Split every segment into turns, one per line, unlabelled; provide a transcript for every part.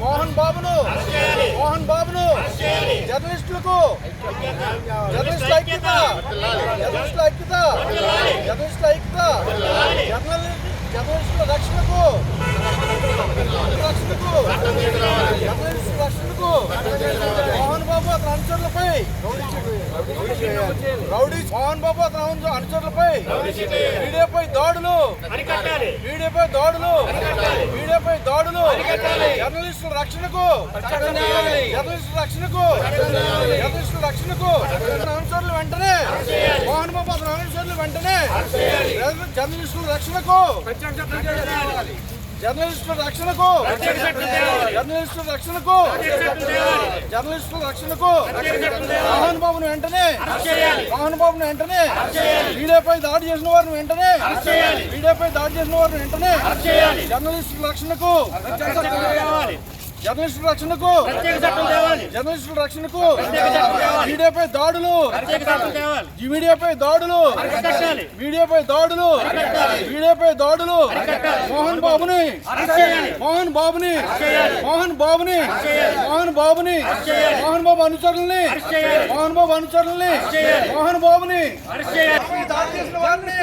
మోహన్ బాబును మోహన్ బాబును జర్నలిస్టులకు జర్నలిస్టుల ఐక్యత జర్నలిస్టుల ఐక్యత జర్నలిస్టుల ఐక్యత జర్నలిస్టుల రక్షణకు రక్షణకు జర్నలిస్టుల రక్షణకు మోహన్ బాబు అతని అనుచరులపై రౌడీ మోహన్ బాబు అతని అనుచరులపై వీడియోపై దాడులు వీడియోపై దాడులు మీడియాపై దాడులు. జర్నలిస్టుల రక్షణకు. జర్నలిస్టుల రక్షణకు. జర్నలిస్టుల రక్షణకు. అనుచరులు వెంటనే. మోహన్ బాబు అతని అనుచరులు వెంటనే. జర్నలిస్టుల రక్షణకు. జర్నలిస్టుల రక్షణకు జర్నలిస్టుల రక్షణకు జర్నలిస్టుల రక్షణకు మోహన్ బాబును వెంటనే మోహన్ బాబును వెంటనే వీడియోపై దాడి చేసిన వారిని వెంటనే వీడియోపై దాడి చేసిన వారిని వెంటనే జర్నలిస్టుల రక్షణకు జర్నలిస్టుల రక్షణకు జర్నలిస్టుల రక్షణకు మీడియాపై దాడులు మీడియాపై దాడులు మీడియాపై దాడులు మీడియాపై దాడులు మోహన్ బాబుని మోహన్ బాబుని మోహన్ బాబుని మోహన్ బాబుని మోహన్ బాబు అనుచరుల్ని మోహన్ బాబు అనుచరుల్ని మోహన్ బాబుని. దాడి చేసిన వారిని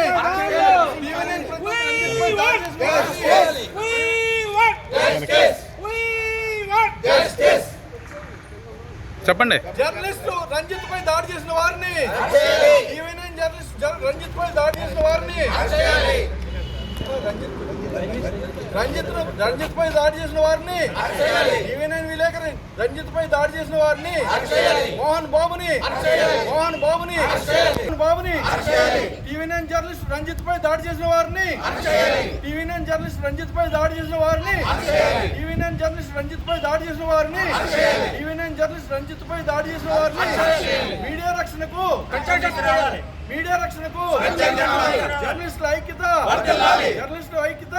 చెప్పండి.
జర్నలిస్టు రంజిత్ పై దాడి చేసిన వారిని. ఈవెనింగ్ జర్నలిస్ట్ జర్- రంజిత్ పై దాడి చేసిన వారిని. రంజిత్ రంజిత్ రంజిత్ పై దాడి చేసిన వారిని. ఈవెనింగ్ విలేకరి రంజిత్ పై దాడి చేసిన వారిని. మోహన్ బాబుని. మోహన్ బాబుని. మోహన్ బాబుని. టీవీ నైన్ జర్నలిస్ట్ రంజిత్ పై దాడి చేసిన వారిని. టీవీ నైన్ రంజిత్ పై దాడి చేసిన వారిని. టీవీ నైన్ జర్నలిస్ట్ రంజిత్ పై దాడి చేసిన వారిని. టీవీ నైన్ జర్నలిస్ట్ రంజిత్ పై దాడి చేసిన వారిని. మీడియా రక్షణకు మీడియా రక్షణకు జర్నలిస్టుల ఐక్యత. జర్నలిస్టుల ఐక్యత.